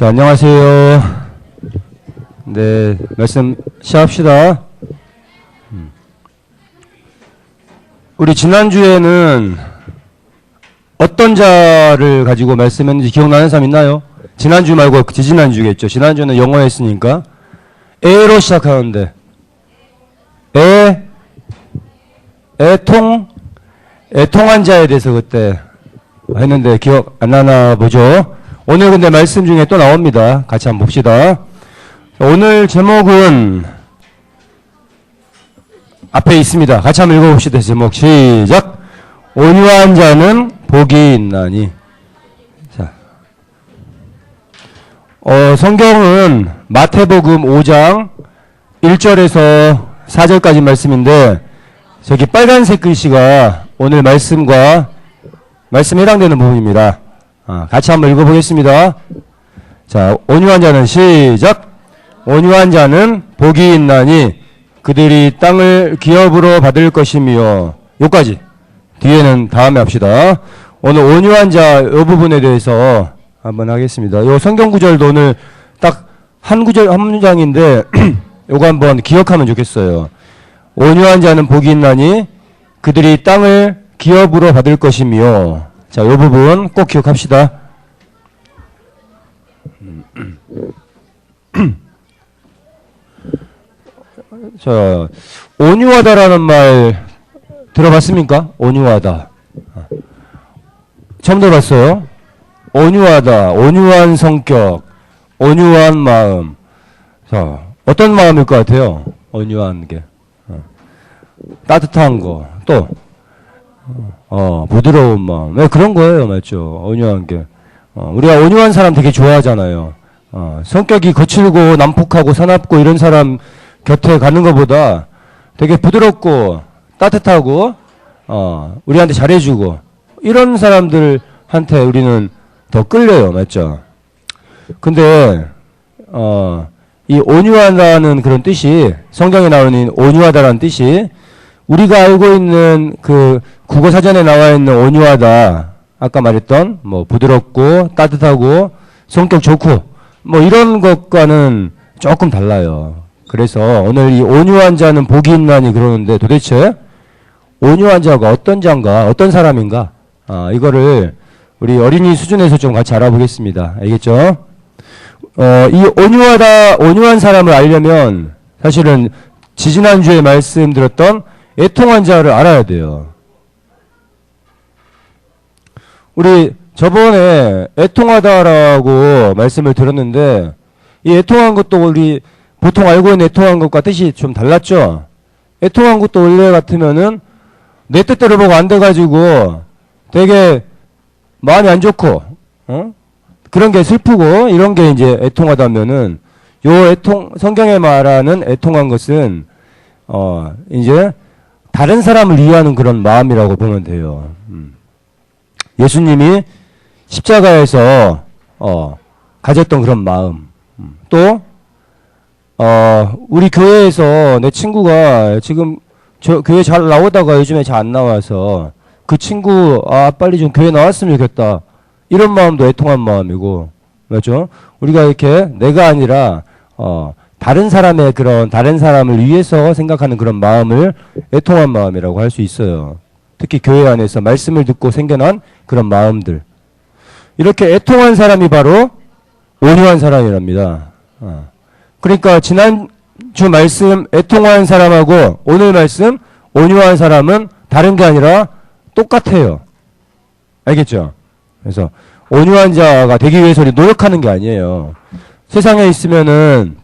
자, 안녕하세요. 네, 말씀 시작합시다. 음. 우리 지난주에는 어떤 자를 가지고 말씀했는지 기억나는 사람 있나요? 지난주 말고 그 지지난주겠죠. 지난주는 영어 했으니까. 에로 시작하는데. 에, 애통, 애통한 자에 대해서 그때 했는데 기억 안 나나 보죠? 오늘 근데 말씀 중에 또 나옵니다. 같이 한번 봅시다. 오늘 제목은 앞에 있습니다. 같이 한번 읽어봅시다. 제목 시작. 온유한 자는 복이 있나니. 자, 어, 성경은 마태복음 5장 1절에서 4절까지 말씀인데 저기 빨간색 글씨가 오늘 말씀과 말씀에 해당되는 부분입니다. 아, 같이 한번 읽어보겠습니다. 자, 온유한 자는 시작. 온유한 자는 복이 있나니 그들이 땅을 기업으로 받을 것이며 요까지 뒤에는 다음에 합시다. 오늘 온유한 자이 부분에 대해서 한번 하겠습니다. 요 성경 구절도 오늘 딱 한 구절 한 문장인데 요거 한번 기억하면 좋겠어요. 온유한 자는 복이 있나니 그들이 땅을 기업으로 받을 것이며 자, 요 부분 꼭 기억합시다. 자, 온유하다라는 말 들어봤습니까? 온유하다. 처음 들어봤어요? 온유하다, 온유한 성격, 온유한 마음. 자, 어떤 마음일 것 같아요? 온유한 게. 어. 따뜻한 거, 또, 어, 부드러운 마음. 네, 그런 거예요, 맞죠? 온유한 게. 어, 우리가 온유한 사람 되게 좋아하잖아요. 어, 성격이 거칠고 난폭하고 사납고 이런 사람 곁에 가는 것보다 되게 부드럽고 따뜻하고 어, 우리한테 잘해주고 이런 사람들한테 우리는 더 끌려요, 맞죠? 근데 어, 이 온유하다는 그런 뜻이 성경에 나오는 온유하다라는 뜻이 우리가 알고 있는 그 국어 사전에 나와 있는 온유하다 아까 말했던 뭐 부드럽고 따뜻하고 성격 좋고 뭐 이런 것과는 조금 달라요. 그래서 오늘 이 온유한 자는 복이 있나니 그러는데 도대체 온유한 자가 어떤 자인가 어떤 사람인가 아, 이거를 우리 어린이 수준에서 좀 같이 알아보겠습니다. 알겠죠? 어, 이 온유하다 온유한 사람을 알려면 사실은 지지난주에 말씀드렸던 애통한 자를 알아야 돼요. 우리 저번에 애통하다라고 말씀을 드렸는데 이 애통한 것도 우리 보통 알고 있는 애통한 것과 뜻이 좀 달랐죠. 애통한 것도 원래 같으면은 내 뜻대로 보고 안 돼가지고 되게 마음이 안 좋고 어? 그런 게 슬프고 이런 게 이제 애통하다면은 요 애통 성경에 말하는 애통한 것은 어 이제 다른 사람을 이해하는 그런 마음이라고 보면 돼요. 음. 예수님이 십자가에서 어, 가졌던 그런 마음. 음. 또 어, 우리 교회에서 내 친구가 지금 저 교회 잘 나오다가 요즘에 잘 안 나와서 그 친구 아 빨리 좀 교회 나왔으면 좋겠다. 이런 마음도 애통한 마음이고 맞죠? 우리가 이렇게 내가 아니라 어, 다른 사람의 그런 다른 사람을 위해서 생각하는 그런 마음을 애통한 마음이라고 할 수 있어요. 특히 교회 안에서 말씀을 듣고 생겨난 그런 마음들. 이렇게 애통한 사람이 바로 온유한 사람이랍니다. 어. 그러니까 지난주 말씀 애통한 사람하고 오늘 말씀 온유한 사람은 다른 게 아니라 똑같아요. 알겠죠? 그래서 온유한 자가 되기 위해서 노력하는 게 아니에요. 세상에 있으면은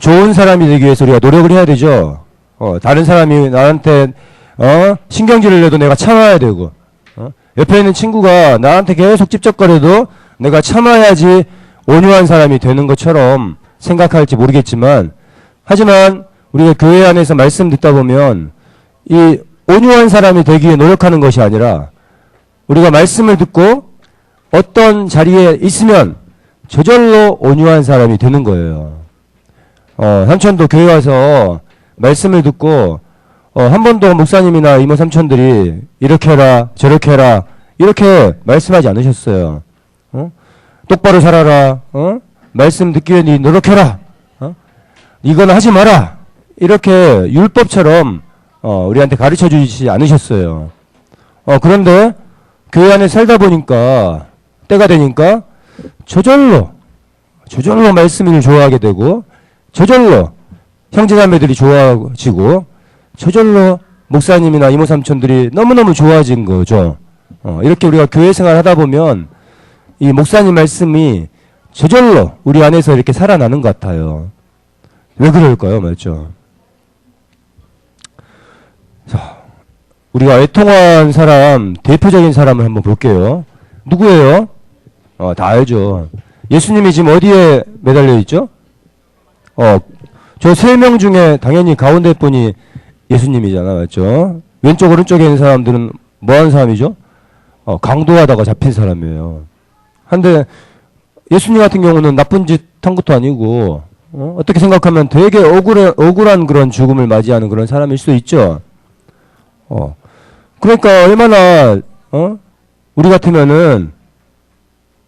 좋은 사람이 되기 위해서 우리가 노력을 해야 되죠. 어, 다른 사람이 나한테 어, 신경질을 내도 내가 참아야 되고 어? 옆에 있는 친구가 나한테 계속 찝쩍거려도 내가 참아야지 온유한 사람이 되는 것처럼 생각할지 모르겠지만 하지만 우리가 교회 안에서 말씀 듣다 보면 이 온유한 사람이 되기 위해 노력하는 것이 아니라 우리가 말씀을 듣고 어떤 자리에 있으면 저절로 온유한 사람이 되는 거예요. 어, 삼촌도 교회 와서 말씀을 듣고 어, 한 번도 목사님이나 이모 삼촌들이 이렇게 해라 저렇게 해라 이렇게 말씀하지 않으셨어요. 어? 똑바로 살아라. 어? 말씀 듣기 위해 니 노력해라. 어? 이건 하지 마라. 이렇게 율법처럼 어, 우리한테 가르쳐 주지 않으셨어요. 어, 그런데 교회 안에 살다 보니까 때가 되니까 저절로 저절로 말씀을 좋아하게 되고 저절로 형제자매들이 좋아지고 저절로 목사님이나 이모 삼촌들이 너무너무 좋아진 거죠. 어, 이렇게 우리가 교회 생활 하다 보면 이 목사님 말씀이 저절로 우리 안에서 이렇게 살아나는 것 같아요. 왜 그럴까요? 맞죠? 자, 우리가 애통한 사람, 대표적인 사람을 한번 볼게요. 누구예요? 어, 다 알죠. 예수님이 지금 어디에 매달려 있죠? 어, 저 세 명 중에 당연히 가운데 분이 예수님이잖아, 맞죠? 왼쪽, 오른쪽에 있는 사람들은 뭐 하는 사람이죠? 어, 강도하다가 잡힌 사람이에요. 한데, 예수님 같은 경우는 나쁜 짓 한 것도 아니고, 어? 어떻게 생각하면 되게 억울해, 억울한 그런 죽음을 맞이하는 그런 사람일 수도 있죠. 어. 그러니까 얼마나, 어? 우리 같으면은,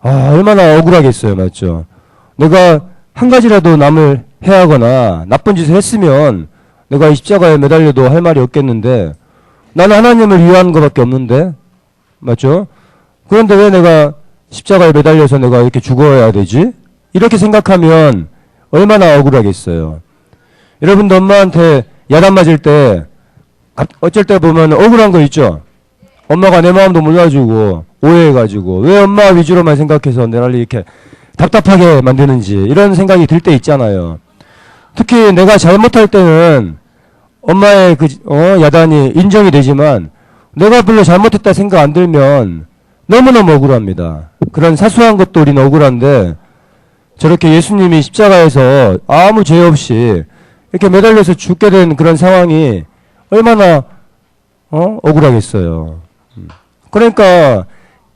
아, 얼마나 억울하겠어요. 맞죠? 내가 한 가지라도 남을 해하거나 나쁜 짓을 했으면 내가 이 십자가에 매달려도 할 말이 없겠는데 나는 하나님을 위한 것밖에 없는데 맞죠? 그런데 왜 내가 십자가에 매달려서 내가 이렇게 죽어야 되지? 이렇게 생각하면 얼마나 억울하겠어요. 여러분도 엄마한테 야단 맞을 때 갑- 어쩔 때 보면 억울한 거 있죠? 엄마가 내 마음도 몰라주고 오해해가지고 왜 엄마 위주로만 생각해서 내를 이렇게 답답하게 만드는지 이런 생각이 들 때 있잖아요. 특히 내가 잘못할 때는 엄마의 그 어, 야단이 인정이 되지만 내가 별로 잘못했다 생각 안 들면 너무너무 억울합니다. 그런 사소한 것도 우리는 억울한데 저렇게 예수님이 십자가에서 아무 죄 없이 이렇게 매달려서 죽게 된 그런 상황이 얼마나 어? 억울하겠어요. 음. 그러니까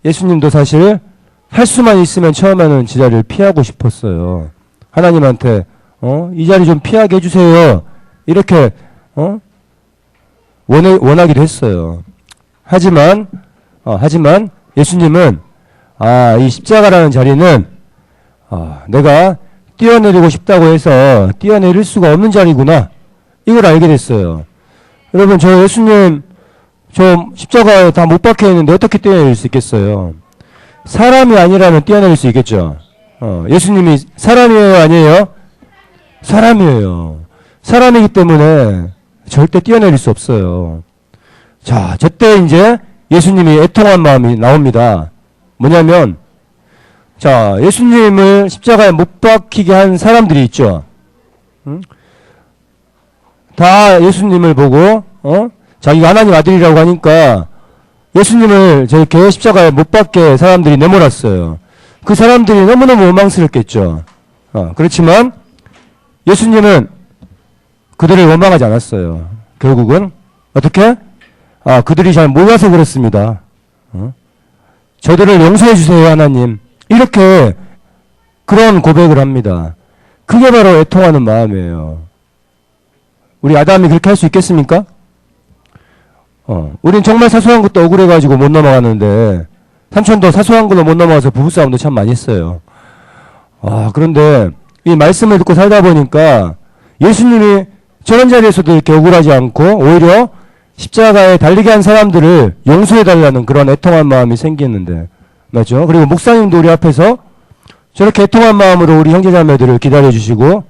예수님도 사실 할 수만 있으면 처음에는 지 자리를 피하고 싶었어요. 하나님한테 어? 이 자리 좀 피하게 해주세요. 이렇게 어? 원해, 원하기도 했어요. 하지만 어, 하지만 예수님은 아, 이 십자가라는 자리는 아, 내가 뛰어내리고 싶다고 해서 뛰어내릴 수가 없는 자리구나. 이걸 알게 됐어요. 여러분, 저 예수님, 저 십자가에 다 못 박혀 있는데 어떻게 뛰어내릴 수 있겠어요? 사람이 아니라면 뛰어내릴 수 있겠죠? 어, 예수님이 사람이에요, 아니에요? 사람이에요. 사람이기 때문에 절대 뛰어내릴 수 없어요. 자, 저때 이제 예수님이 애통한 마음이 나옵니다. 뭐냐면, 자, 예수님을 십자가에 못 박히게 한 사람들이 있죠. 응? 다 예수님을 보고, 어? 자기가 하나님 아들이라고 하니까 예수님을 저렇게 십자가에 못 박게 사람들이 내몰았어요. 그 사람들이 너무너무 원망스럽겠죠. 어, 그렇지만 예수님은 그들을 원망하지 않았어요. 결국은 어떻게? 아, 그들이 잘 몰라서 그렇습니다. 어? 저들을 용서해 주세요, 하나님. 이렇게 그런 고백을 합니다. 그게 바로 애통하는 마음이에요. 우리 아담이 그렇게 할 수 있겠습니까? 어, 우린 정말 사소한 것도 억울해가지고 못 넘어가는데, 삼촌도 사소한 걸로 못 넘어가서 부부싸움도 참 많이 했어요. 아, 그런데 이 말씀을 듣고 살다 보니까 예수님이 저런 자리에서도 이렇게 억울하지 않고 오히려 십자가에 달리게 한 사람들을 용서해달라는 그런 애통한 마음이 생기는데, 맞죠? 그리고 목사님도 우리 앞에서 저렇게 애통한 마음으로 우리 형제자매들을 기다려주시고,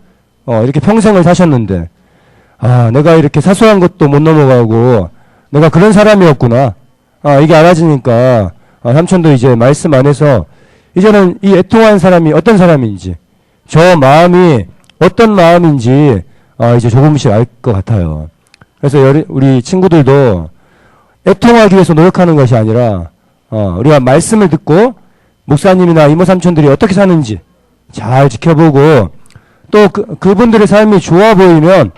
어, 이렇게 평생을 사셨는데, 아, 내가 이렇게 사소한 것도 못 넘어가고, 내가 그런 사람이었구나. 아, 이게 알아지니까, 아, 삼촌도 이제 말씀 안에서, 이제는 이 애통한 사람이 어떤 사람인지, 저 마음이 어떤 마음인지, 아, 이제 조금씩 알 것 같아요. 그래서 우리 친구들도 애통하기 위해서 노력하는 것이 아니라, 어, 우리가 말씀을 듣고, 목사님이나 이모 삼촌들이 어떻게 사는지 잘 지켜보고, 또 그, 그분들의 삶이 좋아 보이면,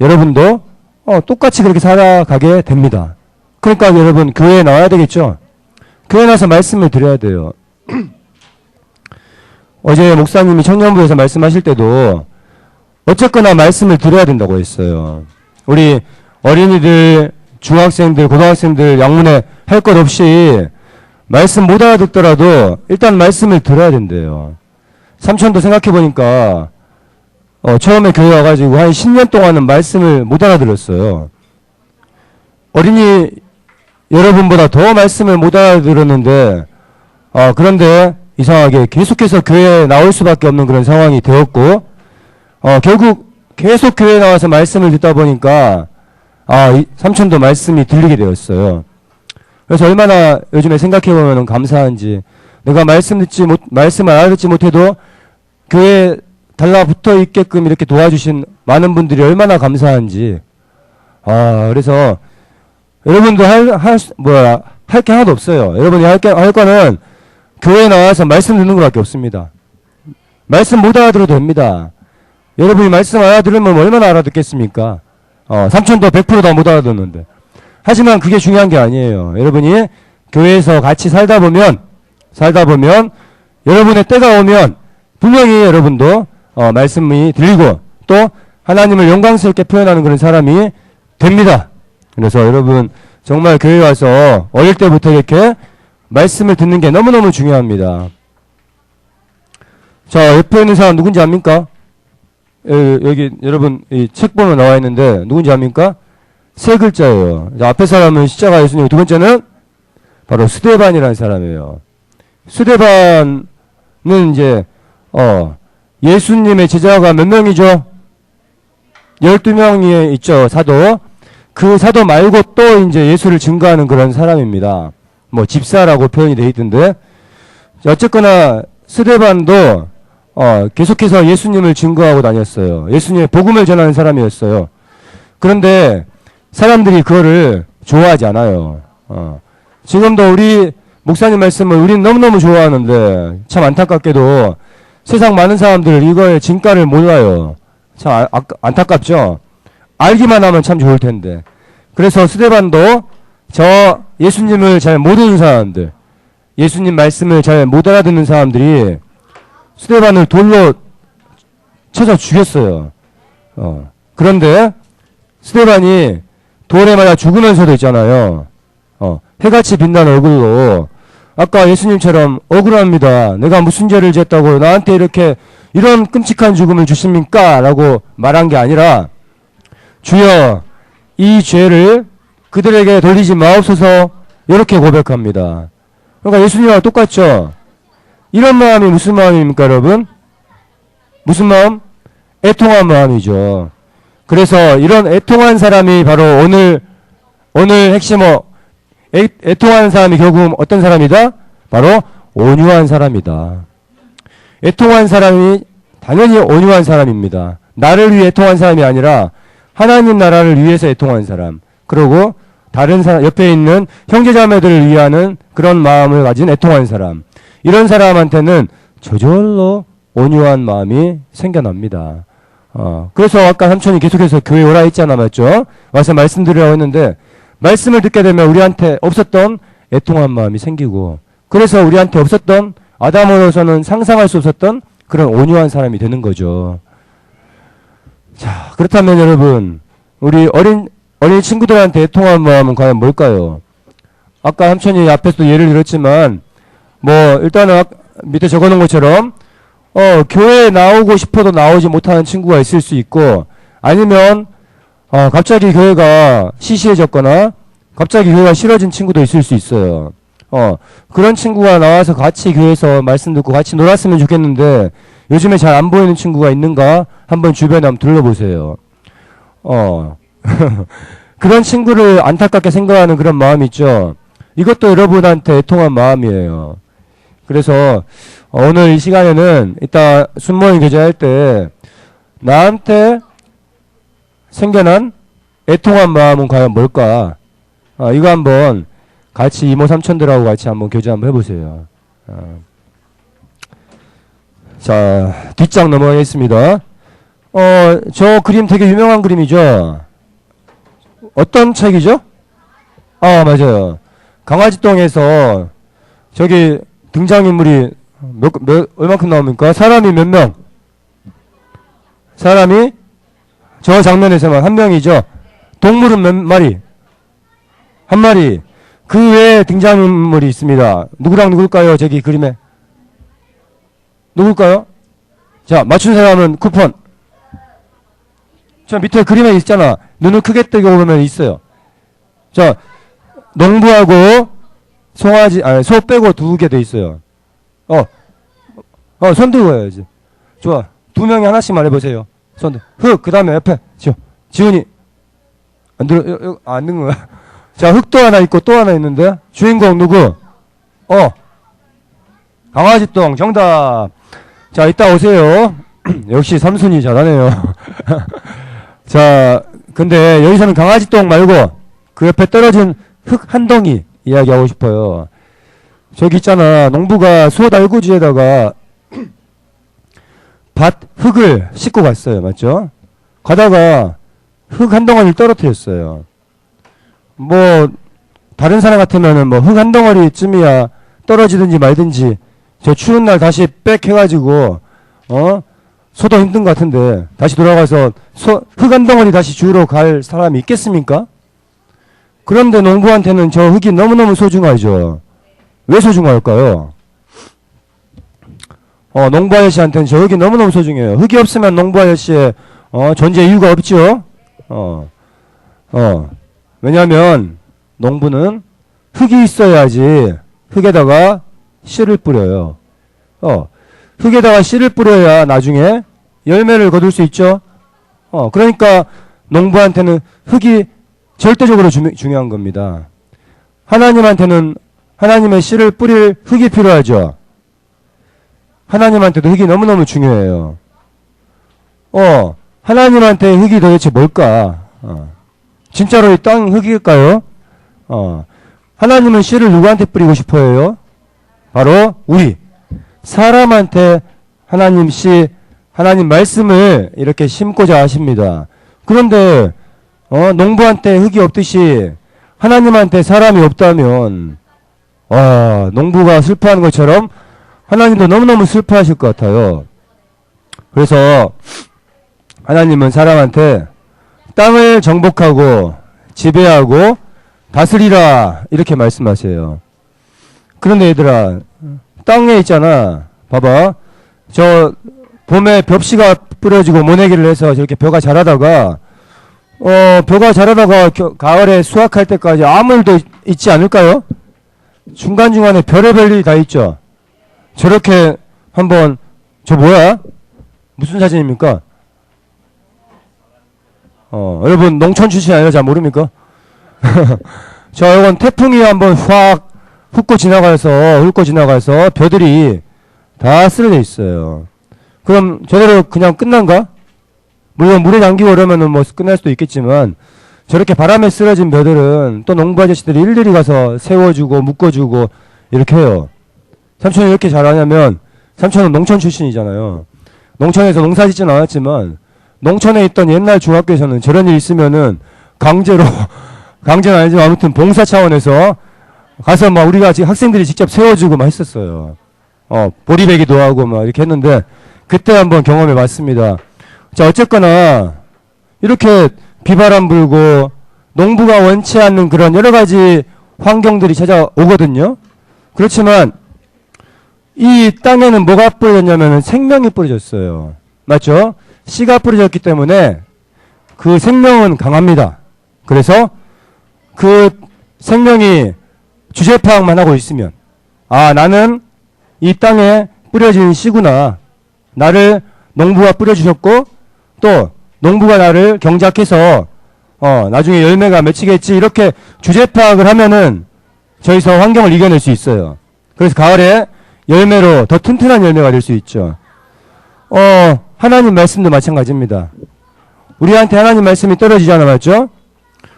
여러분도 어, 똑같이 그렇게 살아가게 됩니다. 그러니까 여러분 교회에 나와야 되겠죠. 교회 나서 말씀을 드려야 돼요. 어제 목사님이 청년부에서 말씀하실 때도 어쨌거나 말씀을 드려야 된다고 했어요. 우리 어린이들, 중학생들, 고등학생들 양문에 할 것 없이 말씀 못 알아듣더라도 일단 말씀을 들어야 된대요. 삼촌도 생각해보니까 어, 처음에 교회 와가지고 한 10년 동안은 말씀을 못 알아들었어요. 어린이 여러분보다 더 말씀을 못 알아들었는데 어, 그런데 이상하게 계속해서 교회에 나올 수밖에 없는 그런 상황이 되었고 어, 결국 계속 교회에 나와서 말씀을 듣다 보니까 아, 이 삼촌도 말씀이 들리게 되었어요. 그래서 얼마나 요즘에 생각해보면 감사한지 내가 말씀 듣지 못, 말씀을 알아듣지 못해도 교회에 달라붙어 있게끔 이렇게 도와주신 많은 분들이 얼마나 감사한지 아, 그래서 여러분도 할, 할, 수- 뭐야, 할 게 하나도 없어요. 여러분이 할 게, 할 거는 교회에 나와서 말씀 듣는 것밖에 없습니다. 말씀 못 알아들어도 됩니다. 여러분이 말씀 알아들으면 얼마나 알아듣겠습니까? 어, 삼촌도 100%다 못 알아듣는데. 하지만 그게 중요한 게 아니에요. 여러분이 교회에서 같이 살다 보면, 살다 보면, 여러분의 때가 오면, 분명히 여러분도, 어, 말씀이 들리고, 또, 하나님을 영광스럽게 표현하는 그런 사람이 됩니다. 그래서 여러분, 정말 교회 와서 어릴 때부터 이렇게 말씀을 듣는 게 너무너무 중요합니다. 자, 옆에 있는 사람 누군지 압니까? 여- 여기 여러분 이 책 보면 나와 있는데 누군지 압니까? 세 글자예요. 자, 앞에 사람은 십자가 예수님, 두 번째는 바로 수대반이라는 사람이에요. 수대반은 이제 어 예수님의 제자가 몇 명이죠? 12명이 있죠, 사도. 그 사도 말고 또 이제 예수를 증거하는 그런 사람입니다. 뭐 집사라고 표현이 돼 있던데. 자, 어쨌거나 스데반도 어, 계속해서 예수님을 증거하고 다녔어요. 예수님의 복음을 전하는 사람이었어요. 그런데 사람들이 그거를 좋아하지 않아요. 어. 지금도 우리 목사님 말씀을 우리는 너무너무 좋아하는데 참 안타깝게도 세상 많은 사람들 이거의 진가를 몰라요. 참 아- 아- 안타깝죠? 알기만 하면 참 좋을 텐데. 그래서 스데반도 저 예수님을 잘 모르는 사람들, 예수님 말씀을 잘 못 알아듣는 사람들이 스데반을 돌로 쳐서 죽였어요. 어. 그런데 스데반이 돌에 맞아 죽으면서도 있잖아요. 어. 해같이 빛난 얼굴로 아까 예수님처럼 억울합니다. 내가 무슨 죄를 지었다고 나한테 이렇게 이런 끔찍한 죽음을 주십니까? 라고 말한 게 아니라 주여 이 죄를 그들에게 돌리지 마옵소서 이렇게 고백합니다. 그러니까 예수님과 똑같죠. 이런 마음이 무슨 마음입니까, 여러분? 무슨 마음? 애통한 마음이죠. 그래서 이런 애통한 사람이 바로 오늘 오늘 핵심 어 애, 애통하는 사람이 결국 어떤 사람이다? 바로 온유한 사람이다. 애통한 사람이 당연히 온유한 사람입니다. 나를 위해 애통한 사람이 아니라 하나님 나라를 위해서 애통한 사람. 그리고 다른 사람 옆에 있는 형제자매들을 위하는 그런 마음을 가진 애통한 사람. 이런 사람한테는 저절로 온유한 마음이 생겨납니다. 어, 그래서 아까 삼촌이 계속해서 교회 오라 했잖아, 맞죠? 와서 말씀드리라고 했는데, 말씀을 듣게 되면 우리한테 없었던 애통한 마음이 생기고, 그래서 우리한테 없었던 아담으로서는 상상할 수 없었던 그런 온유한 사람이 되는 거죠. 자, 그렇다면 여러분, 우리 어린, 어린 친구들한테 애통한 마음은 과연 뭘까요? 아까 삼촌이 앞에서도 예를 들었지만, 뭐, 일단은 아- 밑에 적어 놓은 것처럼, 어, 교회에 나오고 싶어도 나오지 못하는 친구가 있을 수 있고, 아니면, 어, 갑자기 교회가 시시해졌거나, 갑자기 교회가 싫어진 친구도 있을 수 있어요. 어, 그런 친구가 나와서 같이 교회에서 말씀 듣고 같이 놀았으면 좋겠는데, 요즘에 잘 안 보이는 친구가 있는가? 한번 주변에 한번 둘러보세요. 어, 그런 친구를 안타깝게 생각하는 그런 마음이 있죠. 이것도 여러분한테 애통한 마음이에요. 그래서 어, 오늘 이 시간에는 이따 순모임 교제할 때 나한테 생겨난 애통한 마음은 과연 뭘까? 어, 이거 한번 같이 이모 삼촌들하고 같이 한번 교제 한번 해보세요. 어. 자 뒷장 넘어가겠습니다. 어, 저 그림 되게 유명한 그림이죠. 어떤 책이죠? 아 맞아요. 강아지똥에서 저기 등장인물이 몇, 몇, 얼마큼 나옵니까? 사람이 몇 명? 사람이 저 장면에서만 한 명이죠. 동물은 몇 마리? 한 마리. 그그 외에 등장인물이 있습니다. 누구랑 누굴까요? 저기 그림에. 누굴까요? 자, 맞춘 사람은 쿠폰. 저 밑에 그림에 있잖아. 눈을 크게 뜨고 보면 있어요. 자, 농부하고 송아지, 아니, 소 빼고 두 개 돼 있어요. 어, 어, 손 들고 해야지. 좋아. 두 명이 하나씩 말해보세요. 손 들. 흑, 그 다음에 옆에. 지훈. 지훈이. 안 들어, 여, 여, 안 듣는 거야. 자, 흑도 하나 있고 또 하나 있는데. 주인공 누구? 어. 강아지똥, 정답. 자, 이따 오세요. 역시 삼순이 잘하네요. 자, 근데 여기서는 강아지 똥 말고 그 옆에 떨어진 흙 한 덩이 이야기하고 싶어요. 저기 있잖아. 농부가 소 달구지에다가 밭 흙을 싣고 갔어요. 맞죠? 가다가 흙 한 덩어리를 떨어뜨렸어요. 뭐 다른 사람 같으면은 뭐 흙 한 덩어리쯤이야 떨어지든지 말든지 저 추운 날 다시 빽 해가지고 어 소도 힘든 것 같은데 다시 돌아가서 흙한 덩어리 다시 주우러 갈 사람이 있겠습니까? 그런데 농부한테는 저 흙이 너무너무 소중하죠. 왜 소중할까요? 어, 농부 아저씨한테는 저 흙이 너무너무 소중해요. 흙이 없으면 농부 아저씨의 어, 존재 이유가 없죠. 어, 어. 왜냐하면 농부는 흙이 있어야지 흙에다가 씨를 뿌려요. 어, 흙에다가 씨를 뿌려야 나중에 열매를 거둘 수 있죠. 어, 그러니까 농부한테는 흙이 절대적으로 주, 중요한 겁니다. 하나님한테는 하나님의 씨를 뿌릴 흙이 필요하죠. 하나님한테도 흙이 너무너무 중요해요. 어, 하나님한테 흙이 도대체 뭘까? 어, 진짜로 이 땅 흙일까요? 어, 하나님은 씨를 누구한테 뿌리고 싶어 해요? 바로 우리. 사람한테 하나님 씨, 하나님 말씀을 이렇게 심고자 하십니다. 그런데, 어, 농부한테 흙이 없듯이 하나님한테 사람이 없다면, 와, 농부가 슬퍼하는 것처럼 하나님도 너무너무 슬퍼하실 것 같아요. 그래서 하나님은 사람한테 땅을 정복하고 지배하고 다스리라 이렇게 말씀하세요. 그런데 얘들아 땅에 있잖아. 봐봐. 저 봄에 벽시가 뿌려지고 모내기를 해서 저렇게 벼가 자라다가 어 벼가 자라다가 겨, 가을에 수확할 때까지 아무 일도 있지 않을까요? 중간 중간에 별의별 일이 다 있죠. 저렇게 한번 저 뭐야? 무슨 사진입니까? 어, 여러분 농촌 출신 아니라 잘 모릅니까? 자, 이건 태풍이 한번 확 훑고 지나가서 훑고 지나가서 벼들이 다 쓰러져 있어요. 그럼 저대로 그냥 끝난가? 물론 물에 잠기고 그러면은 뭐 끝날 수도 있겠지만 저렇게 바람에 쓰러진 벼들은 또 농부 아저씨들이 일일이 가서 세워주고 묶어주고 이렇게 해요. 삼촌이 이렇게 잘하냐면 삼촌은 농촌 출신이잖아요. 농촌에서 농사 짓진 않았지만 농촌에 있던 옛날 중학교에서는 저런 일 있으면은 강제로 강제는 아니지만 아무튼 봉사 차원에서 가서 막 우리가 지금 학생들이 직접 세워주고 막 했었어요. 어 보리배기도 하고 막 이렇게 했는데 그때 한번 경험해 봤습니다. 자 어쨌거나 이렇게 비바람 불고 농부가 원치 않는 그런 여러 가지 환경들이 찾아오거든요. 그렇지만 이 땅에는 뭐가 뿌려졌냐면 생명이 뿌려졌어요. 맞죠? 씨가 뿌려졌기 때문에 그 생명은 강합니다. 그래서 그 생명이 주제 파악만 하고 있으면 아 나는 이 땅에 뿌려진 씨구나. 나를 농부가 뿌려주셨고 또 농부가 나를 경작해서 어 나중에 열매가 맺히겠지 이렇게 주제 파악을 하면은 저기서 환경을 이겨낼 수 있어요. 그래서 가을에 열매로 더 튼튼한 열매가 될 수 있죠. 어 하나님 말씀도 마찬가지입니다. 우리한테 하나님 말씀이 떨어지잖아 맞죠?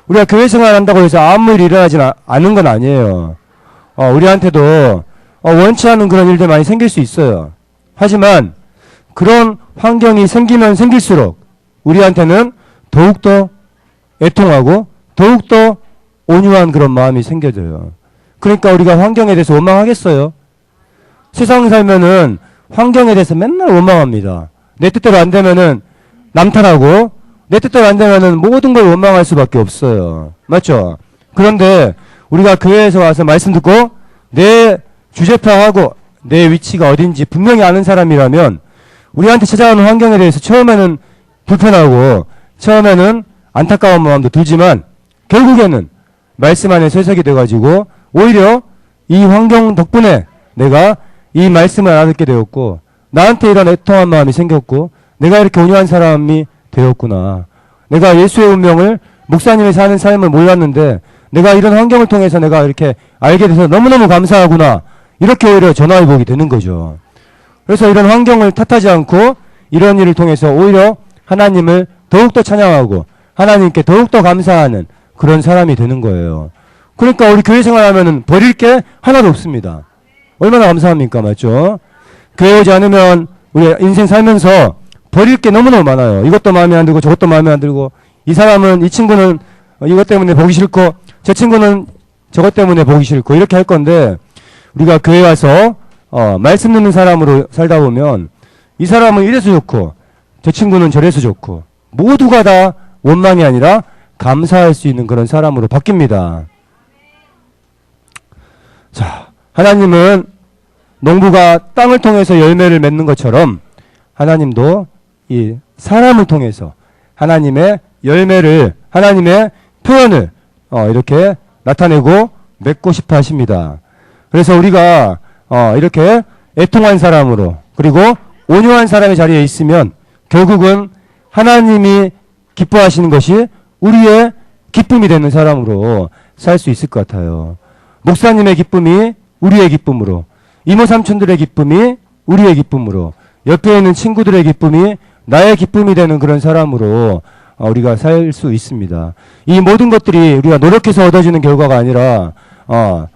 우리가 교회 생활한다고 해서 아무 일이 일어나지 않은 건 아니에요. 어, 우리한테도 어, 원치 않은 그런 일들 많이 생길 수 있어요. 하지만 그런 환경이 생기면 생길수록 우리한테는 더욱더 애통하고 더욱더 온유한 그런 마음이 생겨져요. 그러니까 우리가 환경에 대해서 원망하겠어요. 세상 살면은 환경에 대해서 맨날 원망합니다. 내 뜻대로 안 되면은 남탓하고 내 뜻대로 안 되면은 모든 걸 원망할 수밖에 없어요. 맞죠? 그런데 우리가 교회에서 와서 말씀 듣고 내 주제파하고 내 위치가 어딘지 분명히 아는 사람이라면 우리한테 찾아오는 환경에 대해서 처음에는 불편하고 처음에는 안타까운 마음도 들지만 결국에는 말씀 안에 세석이 돼가지고 오히려 이 환경 덕분에 내가 이 말씀을 알아듣게 되었고 나한테 이런 애통한 마음이 생겼고 내가 이렇게 온유한 사람이 되었구나. 내가 예수의 운명을 목사님이 사는 삶을 몰랐는데 내가 이런 환경을 통해서 내가 이렇게 알게 돼서 너무너무 감사하구나. 이렇게 오히려 전화위복이 되는 거죠. 그래서 이런 환경을 탓하지 않고 이런 일을 통해서 오히려 하나님을 더욱더 찬양하고 하나님께 더욱더 감사하는 그런 사람이 되는 거예요. 그러니까 우리 교회 생활하면은 버릴 게 하나도 없습니다. 얼마나 감사합니까? 맞죠? 교회 오지 않으면 우리 인생 살면서 버릴 게 너무너무 많아요. 이것도 마음에 안 들고 저것도 마음에 안 들고 이 사람은 이 친구는 이것 때문에 보기 싫고 저 친구는 저것 때문에 보기 싫고 이렇게 할 건데 우리가 교회 와서 어, 말씀 듣는 사람으로 살다 보면 이 사람은 이래서 좋고 저 친구는 저래서 좋고 모두가 다 원망이 아니라 감사할 수 있는 그런 사람으로 바뀝니다. 자, 하나님은 농부가 땅을 통해서 열매를 맺는 것처럼 하나님도 이 사람을 통해서 하나님의 열매를 하나님의 표현을 어, 이렇게 나타내고 맺고 싶어 하십니다. 그래서 우리가 어, 이렇게 애통한 사람으로 그리고 온유한 사람의 자리에 있으면 결국은 하나님이 기뻐하시는 것이 우리의 기쁨이 되는 사람으로 살 수 있을 것 같아요. 목사님의 기쁨이 우리의 기쁨으로, 이모 삼촌들의 기쁨이 우리의 기쁨으로, 옆에 있는 친구들의 기쁨이 나의 기쁨이 되는 그런 사람으로 어, 우리가 살 수 있습니다. 이 모든 것들이 우리가 노력해서 얻어지는 결과가 아니라 어,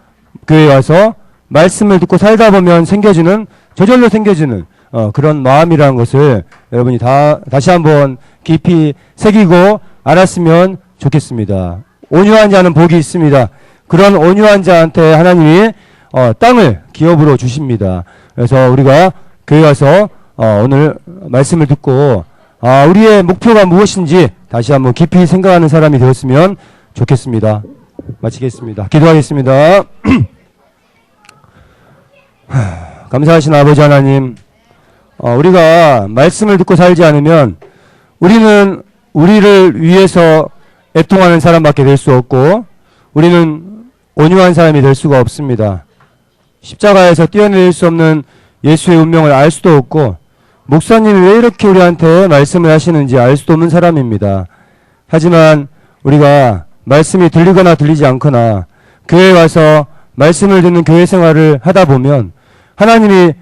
교회 와서 말씀을 듣고 살다 보면 생겨지는 저절로 생겨지는 어, 그런 마음이라는 것을 여러분이 다 다시 한번 깊이 새기고 알았으면 좋겠습니다. 온유한 자는 복이 있습니다. 그런 온유한 자한테 하나님이 어, 땅을 기업으로 주십니다. 그래서 우리가 교회 와서 어, 오늘 말씀을 듣고 아, 우리의 목표가 무엇인지 다시 한번 깊이 생각하는 사람이 되었으면 좋겠습니다. 마치겠습니다. 기도하겠습니다. 하, 감사하신 아버지 하나님, 어, 우리가 말씀을 듣고 살지 않으면 우리는 우리를 위해서 애통하는 사람밖에 될 수 없고 우리는 온유한 사람이 될 수가 없습니다. 십자가에서 뛰어내릴 수 없는 예수의 운명을 알 수도 없고 목사님이 왜 이렇게 우리한테 말씀을 하시는지 알 수도 없는 사람입니다. 하지만 우리가 말씀이 들리거나 들리지 않거나 교회에 와서 말씀을 듣는 교회 생활을 하다 보면 하나님이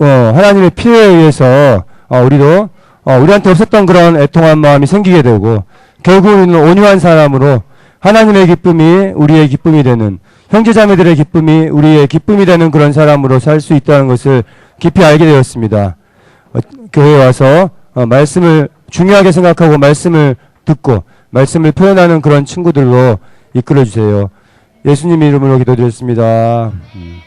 어, 하나님의 피에 의해서 어, 우리도 어, 우리한테 없었던 그런 애통한 마음이 생기게 되고 결국은 온유한 사람으로 하나님의 기쁨이 우리의 기쁨이 되는 형제자매들의 기쁨이 우리의 기쁨이 되는 그런 사람으로 살 수 있다는 것을 깊이 알게 되었습니다. 어, 교회에 와서 어, 말씀을 중요하게 생각하고 말씀을 듣고 말씀을 표현하는 그런 친구들로 이끌어 주세요. 예수님 이름으로 기도드렸습니다. 음.